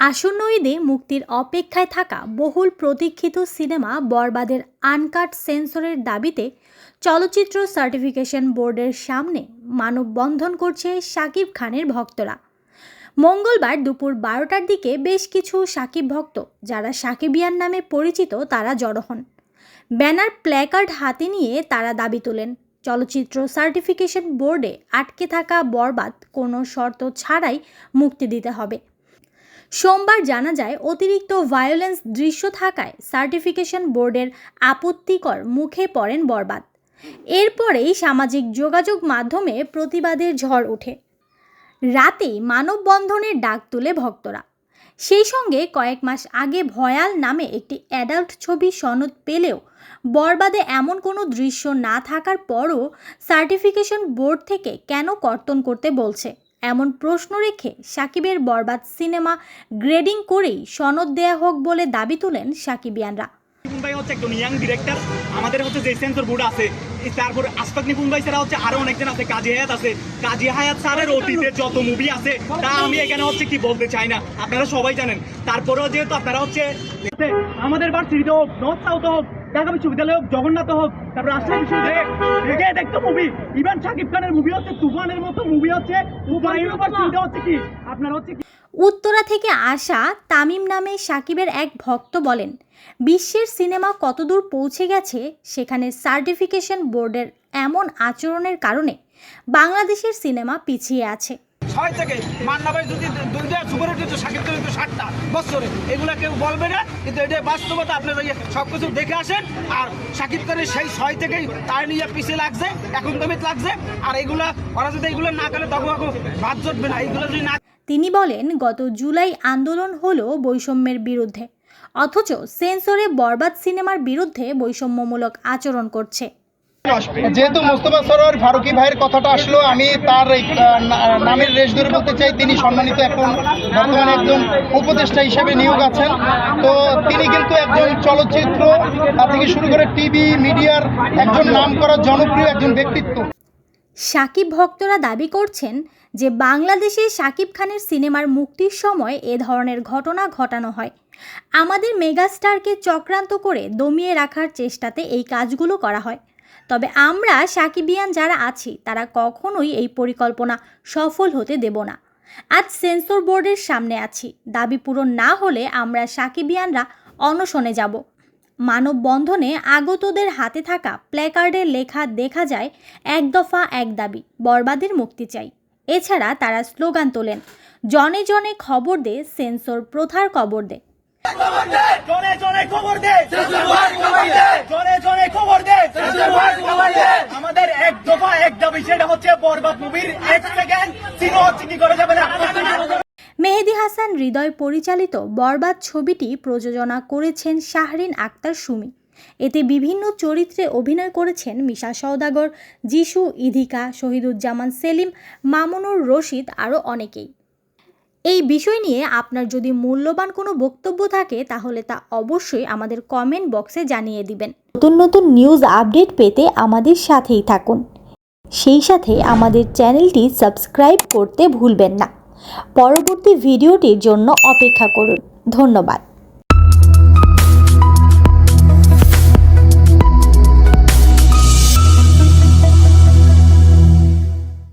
আসন্ন ঈদে মুক্তির অপেক্ষায় থাকা বহুল প্রতীক্ষিত সিনেমা বরবাদের আনকাট সেন্সরের দাবিতে চলচ্চিত্র সার্টিফিকেশন বোর্ডের সামনে মানববন্ধন করছে সাকিব খানের ভক্তরা। মঙ্গলবার দুপুর বারোটার দিকে বেশ কিছু সাকিব ভক্ত, যারা সাকিবিয়ান নামে পরিচিত, তারা জড়ো হন। ব্যানার প্ল্যাকার্ড হাতে নিয়ে তারা দাবি তোলেন। চলচ্চিত্র সার্টিফিকেশন বোর্ডে আটকে থাকা বরবাদ কোনো শর্ত ছাড়াই মুক্তি দিতে হবে। সোমবার জানা যায়, অতিরিক্ত ভায়োলেন্স দৃশ্য থাকায় সার্টিফিকেশন বোর্ডের আপত্তিকর মুখে পড়েন বরবাদ। এরপরেই সামাজিক যোগাযোগ মাধ্যমে প্রতিবাদের ঝড় ওঠে। রাতেই মানববন্ধনের ডাক তুলে ভক্তরা। সেই সঙ্গে কয়েক মাস আগে ভয়াল নামে একটি অ্যাডাল্ট ছবি সনদ পেলেও বরবাদে এমন কোনো দৃশ্য না থাকার পরও সার্টিফিকেশন বোর্ড থেকে কেন কর্তন করতে বলছে? এমন প্রশ্ন রেখে সাকিবের বরবাদ সিনেমা গ্রেডিং করেই সনদ দেয়া হোক বলে দাবি তোলেন সাকিবিয়ানরা। ভাই হচ্ছে একজন ইয়াং ডিরেক্টর আমাদের হচ্ছে যে সেন্সর বোর্ড আছে তারপর আশফাক নিপুণ ভাই হচ্ছে আরও অনেকজন আছে। কাজী হায়াত আছে। কাজী হায়াত স্যারের অতীতে যত মুভি আছে, তা আমি এখানে হচ্ছে কি বলতে চাই না। আপনারা সবাই জানেন। তারপরেও যেহেতু আপনারা হচ্ছে আমাদের ভার্সিটিতে হোক নর্থ হোক ঢাকা বিশ্ববিদ্যালয় হোক জগন্নাথ হোক তারপর রাজশাহী বিশ্ববিদ্যালয় দেখে দেখতো মুভি ইভেন শাকিব খানের মুভি হচ্ছে তুফানের মতো মুভি হচ্ছে। হচ্ছে কি? আপনারা হচ্ছে কি? উত্তরা থেকে আসা তামিম নামে সাকিবের এক ভক্ত বলেন বিশ্বের সিনেমা কতদূর পৌঁছে গেছে সেখানে সার্টিফিকেশন বোর্ডের এমন আচরণের কারণে বাংলাদেশের সিনেমা পিছিয়ে আছে। ছয় থেকে মান্না ভাই যদি দুইটা সুপার হিট হতো সাকিব খানের ষাটটা বছরে। এগুলা কেউ বলবে না, কিন্তু এটা বাস্তবতা আপনারা ইয়ে সব কিছু দেখে আসেন। আর সাকিব খানের সেই ছয় থেকেই তার নিয়ে পিছিয়ে লাগছে এখন দমিত লাগছে। আর এগুলা, ওরা যদি এগুলো না করে তখন বাদ জটবে না। এগুলো যদি না তিনি বলেন, গত জুলাই আন্দোলন হলো বৈষম্যের বিরুদ্ধে। অথচ সেন্সরে বরবাদ সিনেমার বিরুদ্ধে বৈষম্যমূলক আচরণ করছে। যেহেতু মোস্তফা সরোয়ার ফারুকি ভাইয়ের কথাটা আসলো, আমি তার নামের রেশ ধরে বলতে চাই, তিনি সম্মানিত এখন বর্তমানে একজন উপদেষ্টা হিসেবে নিয়োগ আছেন। তো তিনি কিন্তু একজন চলচ্চিত্র থেকে শুরু করে টিভি, মিডিয়ার একজন নাম করা জনপ্রিয় একজন ব্যক্তিত্ব। সাকিব ভক্তরা দাবি করছেন যে বাংলাদেশে সাকিব খানের সিনেমার মুক্তির সময় এ ধরনের ঘটনা ঘটানো হয়। আমাদের মেগাস্টারকে চক্রান্ত করে দমিয়ে রাখার চেষ্টাতে এই কাজগুলো করা হয়। তবে আমরা সাকিবিয়ান যারা আছি, তারা কখনোই এই পরিকল্পনা সফল হতে দেব না। আজ সেন্সর বোর্ডের সামনে আছি। দাবি পূরণ না হলে আমরা সাকিবিয়ানরা অনশনে যাব। মানববন্ধনে আগতদের হাতে থাকা প্ল্যাকার্ডের লেখা দেখা যায়, এক দফা এক দাবি, বরবাদের মুক্তি চাই। এছাড়া তারা স্লোগান তোলেন, জনে জনে খবর দে, সেন্সর প্রথার কবর দে জনে জনে খবর দে জনে জনে খবর দে আমাদের এক মেহেদি হাসান হৃদয় পরিচালিত বরবাদ ছবিটি প্রযোজনা করেছেন শাহরিন আক্তার সুমি। এতে বিভিন্ন চরিত্রে অভিনয় করেছেন মিশা সওদাগর যিশু ইধিকা, শহীদুজ্জামান সেলিম, মামুনুর রশিদ আরও অনেকেই। এই বিষয় নিয়ে আপনার যদি মূল্যবান কোনো বক্তব্য থাকে তাহলে তা অবশ্যই আমাদের কমেন্ট বক্সে জানিয়ে দিবেন। নতুন নতুন নিউজ আপডেট পেতে আমাদের সাথেই থাকুন। সেই সাথে আমাদের চ্যানেলটি সাবস্ক্রাইব করতে ভুলবেন না। পরবর্তী ভিডিওটির জন্য অপেক্ষা করুন। ধন্যবাদ।